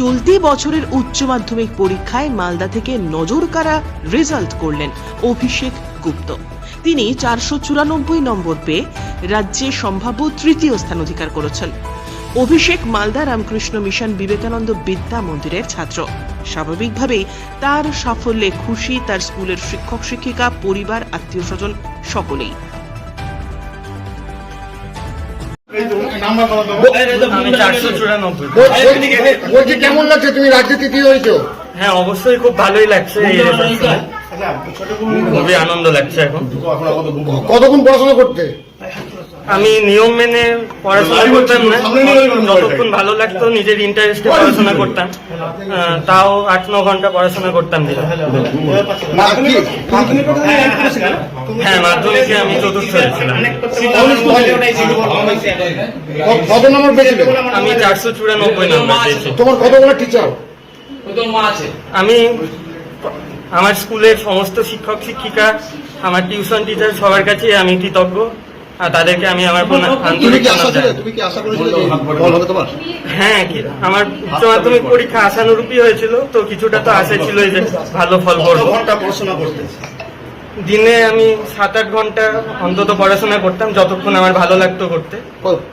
চলতি বছরের উচ্চ মাধ্যমিক পরীক্ষায় মালদা থেকে নজর কাড়া রেজাল্ট করলেন অভিষেক গুপ্ত। তিনি চারশো চুরানব্বই নম্বর পেয়ে রাজ্যে সম্ভাব্য তৃতীয় স্থান অধিকার করেছেন। অভিষেক মালদা রামকৃষ্ণ মিশন বিবেকানন্দ বিদ্যা মন্দিরের ছাত্র। স্বাভাবিকভাবেই তার সাফল্যে খুশি তার স্কুলের শিক্ষক শিক্ষিকা পরিবার আত্মীয় স্বজন সকলেই। বলছি কেমন লাগছে? তুমি হয়েছো? হ্যাঁ অবশ্যই খুব ভালোই লাগছে শুনে। খুবই আনন্দ লাগছে এখন। কতক্ষণ পড়াশোনা করতে? আমি নিয়ম মেনে পড়াশোনা করতাম না। যতক্ষণ ভালো লাগতো নিজের ইন্টারেস্টে পড়াশোনা করতাম। আহ, তাও আট ন ঘণ্টা পড়াশোনা করতাম দিনে। হ্যাঁ মাধ্যমিকে আমি চতুর্থ হয়েছিলাম। কত নম্বর পেয়েছিলে আমি চারশো চুরানব্বই নম্বর পেয়েছি। তোমার কতগুলো টিচার আমি আমার স্কুলের সমস্ত শিক্ষক শিক্ষিকা আমার টিউশন টিচার সবার কাছে আমি কৃতজ্ঞ। আর তাদেরকে আমি আমার কোনো আন্তরিক হ্যাঁ কি আমার উচ্চ মাধ্যমিক পরীক্ষা আশানুরূপী হয়েছিল তো কিছুটা তো আশা ছিল যে ভালো ফল করব। ঘণ্টা পড়াশোনা করতে দিনে আমি সাত আট ঘণ্টা অন্তত পড়াশোনা করতাম যতক্ষণ আমার ভালো লাগতো করতে।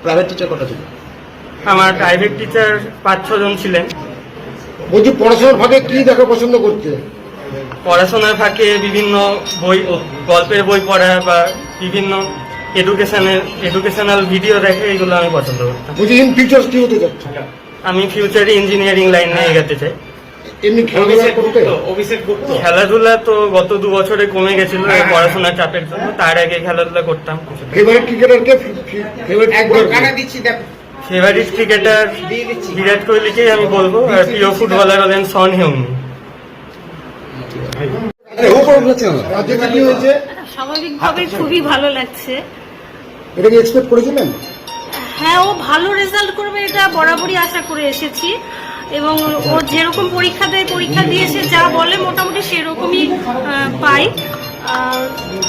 প্রাইভেট টিচার কটা ছিল? আমার প্রাইভেট টিচার পাঁচ ছজন ছিলেন। বলছি পড়াশোনার ফাঁকে কি দেখা পছন্দ করতে? পড়াশোনার ফাঁকে বিভিন্ন বই গল্পের বই পড়া বা বিভিন্ন এডুকেশনের এডুকেশনাল ভিডিও দেখে এগুলো আমি পছন্দ করতাম। বলছি ইন ফিউচার কি হতে যাচ্ছে আমি ফিউচারে ইঞ্জিনিয়ারিং লাইনে এগাতে চাই। এমনি খেলাধুলা তো গত দু বছরে কমে গেছিল এই পড়াশোনার চাপের জন্য তার আগে খেলাধুলা করতাম। ফেভারিট ক্রিকেটার ফেভারিট বিরাট কোহলিকেই আমি বলব আর প্রিয় ফুটবলার হলেন সন তৃতীয় স্বাভাবিকভাবে খুবই ভালো লাগছে। এটা কি এক্সপেক্ট করেছিলেন? হ্যাঁ ও ভালো রেজাল্ট করবে এটা বরাবরই আশা করে এসেছি। এবং ও যেরকম পরীক্ষা দেয় পরীক্ষা দিয়ে সে যা বলে মোটামুটি সেরকমই পাই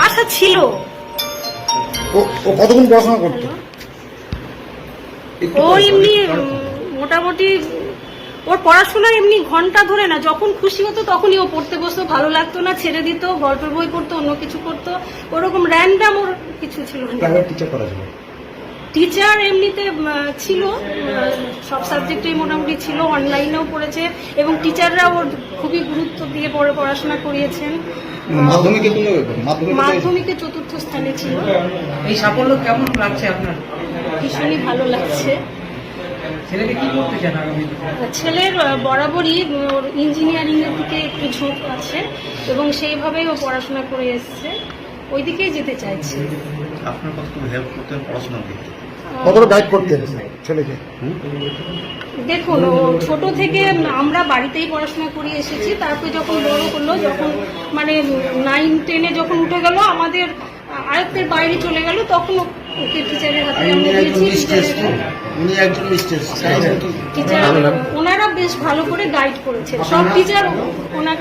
আশা ছিল। ও কতক্ষণ পড়াশোনা করতে? ও এমনি মোটামুটি ওর পড়াশোনা এমনি ঘণ্টা ধরে না যখন খুশি হতো তখনই ও পড়তে বসতো ভালো লাগতো না ছেড়ে দিত গল্পের বই পড়তো অন্য কিছু করতো ওরকম র্যান্ডাম ওর কিছু ছিল না। টিচার এমনিতে ছিল সব সাবজেক্টেই মোটামুটি ছিল অনলাইনেও পড়েছে এবং টিচাররা ওর খুবই গুরুত্ব দিয়ে পড়ে পড়াশোনা করিয়েছেন। মাধ্যমিকে মাধ্যমিকে চতুর্থ স্থানে ছিল। এই সাফল্য কেমন লাগছে আপনার? ভীষণই ভালো লাগছে? ছেলের বরাবরই ওর ইঞ্জিনিয়ারিং এর দিকে একটু ঝোঁক আছে এবং সেইভাবেই ও পড়াশোনা করে এসছে। ওইদিকেই যেতে চাইছে। আপনার কত হেল্প করতেন পড়াশোনার দিক? কতটা গাইড করতেন ছেলেকে? দেখুন ছোট থেকে আমরা বাড়িতেই পড়াশোনা করে এসেছি। তারপরে যখন বড় হলো যখন মানে নাইন টেনে যখন উঠে গেল আমাদের আয়ত্তের বাইরে চলে গেল তখন ওকে টিচারের হাতে আমরা দিয়েছি টিচার ওনারা বেশ ভালো করে গাইড করেছে সব টিচার ওনার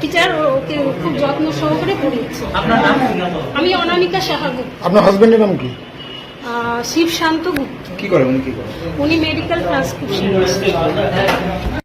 টিচার ওকে খুব যত্ন সহকারে পড়িয়েছে আপনার আমি অনামিকা সাহাগুপ্ত আপনার হাজবেন্ডের নাম কি? শিব শান্ত গুপ্ত। কি করে উনি কি করে? উনি মেডিকেল ট্রান্সক্রিপশন